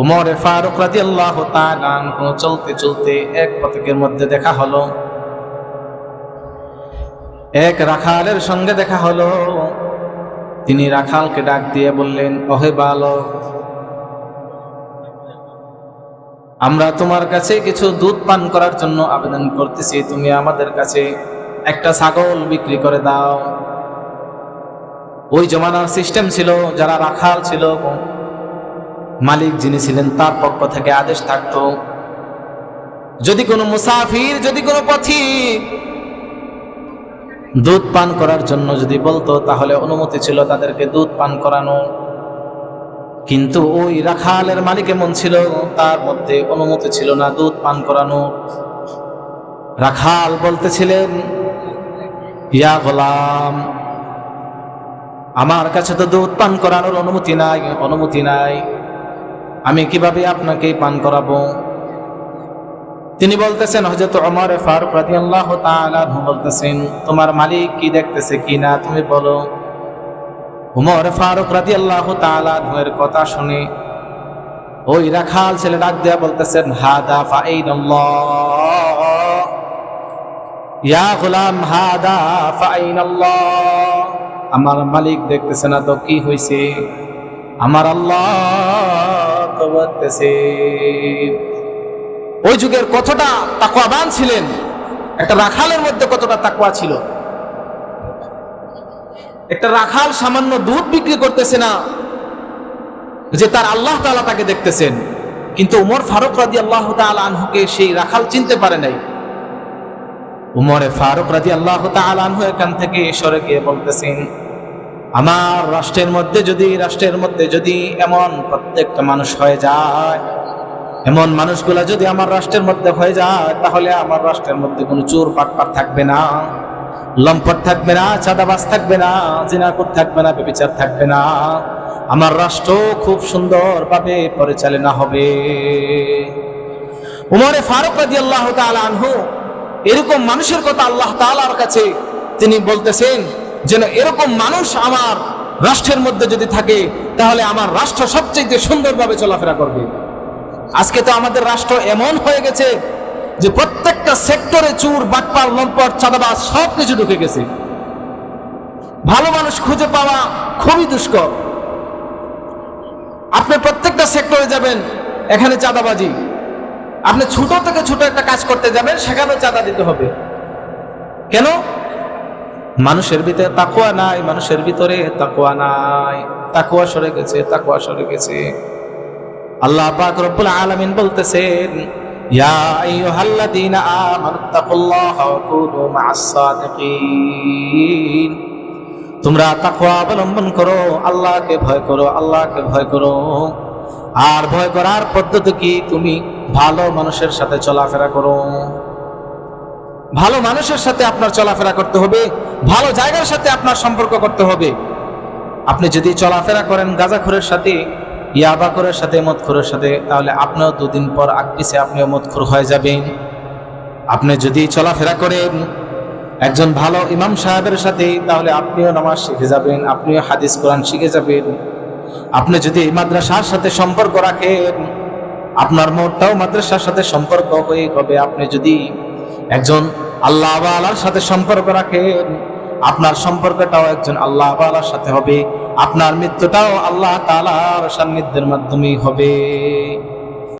উমরে ফারুক রাজি আল্লাহ চলতে চলতে এক পথকের মধ্যে দেখা হলো। এক রাখালের সঙ্গে দেখা হলো। তিনি রাখালকে ডাক দিয়ে বললেন, ওহে বালক, আমরা তোমার কাছে কিছু দুধ পান করার জন্য আবেদন করতেছি। তুমি আমাদের কাছে একটা ছাগল বিক্রি করে দাও। ওই জমানার সিস্টেম ছিল, যারা রাখাল ছিল মালিক যিনি ছিলেন তার পক্ষ থেকে আদেশ থাকতো। যদি কোনো মুসাফির, যদি কোনো পথিক দুধ পান করার জন্য যদি বলতো, তাহলে অনুমতি ছিল তাদেরকে দুধ পান করানো। কিন্তু ওই রাখালের মালিক এমন ছিল, তার মধ্যে অনুমতি ছিল না দুধ পান করানো। রাখাল বলতেছিলেন, ইয়া গোলাম, আমার কাছে তো দুধ পান করানোর অনুমতি নাই অনুমতি নাই। আমি কীভাবে আপনাকে পান করাবো? তিনি বলতেছেন হজরত অমর ফারুক রাদিয়াল্লাহু তাআলা বলতেছেন, তোমার মালিক কি দেখতেছে কি না তুমি বলো। উমর ফারুক রাদিয়াল্লাহু তাআলা এর কথা শুনে ওই রাখাল ছেলে ডাক দেয়া বলতেছেন, হাদা ফাইনাল্লাহ। ইয়া গোলাম, হাদা ফাইনাল্লাহ। আমার মালিক দেখতেছে না তো কি হইছে? আমার আল্লাহ ওই যুগের কতটা ছিলেন, একটা রাখালের মধ্যে কতটা ছিল? একটা রাখাল সামান্য দুধ বিক্রি করতেছে না, যে তার আল্লাহ তাআলা তাকে দেখতেছেন। কিন্তু উমর ফারুক রাজি আল্লাহ আনহুকে সেই রাখাল চিনতে পারে নাই। উমরে ফারুক রাজি আল্লাহ আনহু এখান থেকে সরে গিয়ে বলতেছেন আমার রাষ্ট্রের মধ্যে যদি, রাষ্ট্রের মধ্যে যদি এমন প্রত্যেকটা মানুষ হয়ে যায়, এমন মানুষগুলা যদি আমার রাষ্ট্রের মধ্যে হয়ে যায়, তাহলে আমার রাষ্ট্রের মধ্যে কোনো চোর পাটপাট থাকবে না, লম্পট থাকবে না, চাঁদাবাজ থাকবে না, জিনাকুর থাকবে না বেবিচার থাকবে না। আমার রাষ্ট্র খুব সুন্দরভাবে পরিচালনা হবে। উমরে ফারুক রাজি আল্লাহ আনহু এরকম মানুষের কথা আল্লাহ তালার কাছে তিনি বলতেছেন যেন এরকম মানুষ আমার রাষ্ট্রের মধ্যে যদি থাকে, তাহলে আমার রাষ্ট্র সবচেয়ে সুন্দরভাবে চলাফেরা করবে। আজকে তো আমাদের রাষ্ট্র এমন হয়ে গেছে যে প্রত্যেকটা সেক্টরে চুর, বাটপার, লম্পট, চাঁদাবাজ সব কিছু ঢুকে গেছে। ভালো মানুষ খুঁজে পাওয়া খুবই দুষ্কর। আপনি প্রত্যেকটা সেক্টরে যাবেন, এখানে চাঁদাবাজি। আপনি ছোট থেকে ছোট একটা কাজ করতে যাবেন, সেখানেও চাঁদা দিতে হবে। কেন? মানুষের ভিতরে তাকুয়া নাই, মানুষের ভিতরে তাকুয়া নাই। তাকুয়া সরে গেছে তাকুয়া সরে গেছে। আল্লাহ পাক রব্বুল আলামিন বলতেছেন, ইয়া আইয়ুহাল্লাযীনা আমানুত্তাকুল্লাহা ওয়া কুনু মা'আস সাদিকিন। তোমরা তাকওয়া অবলম্বন করো, আল্লাহকে ভয় করো, আল্লাহকে ভয় করো। আর ভয় করার পদ্ধতি কি? তুমি ভালো মানুষের সাথে চলাফেরা করো। ভালো মানুষের সাথে আপনার চলাফেরা করতে হবে, ভালো জায়গার সাথে আপনার সম্পর্ক করতে হবে। আপনি যদি চলাফেরা করেন গাঁজাখোরের সাথে ইয়াবাকরের সাথে মদখোরের সাথে, তাহলে আপনিও দুদিন পর আগপিসে আপনিও মদখোর হয়ে যাবেন। আপনি যদি চলাফেরা করেন একজন ভালো ইমাম সাহেবের সাথে, তাহলে আপনিও নামাজ শিখে যাবেন, আপনিও হাদিস কোরআন শিখে যাবেন। আপনি যদি মাদ্রাসার সাথে সম্পর্ক রাখেন, আপনার মোটটাও মাদ্রাসার সাথে সম্পর্ক হয়ে হবে। আপনি যদি একজন আল্লাহ আল্লাহর সাথে সম্পর্ক রাখেন। আপনার সম্পর্কটাও একজন আল্লাহ আল্লাহর সাথে হবে। আপনার মৃত্যুটাও আল্লাহ তালার সান্নিধ্যের মাধ্যমেই হবে।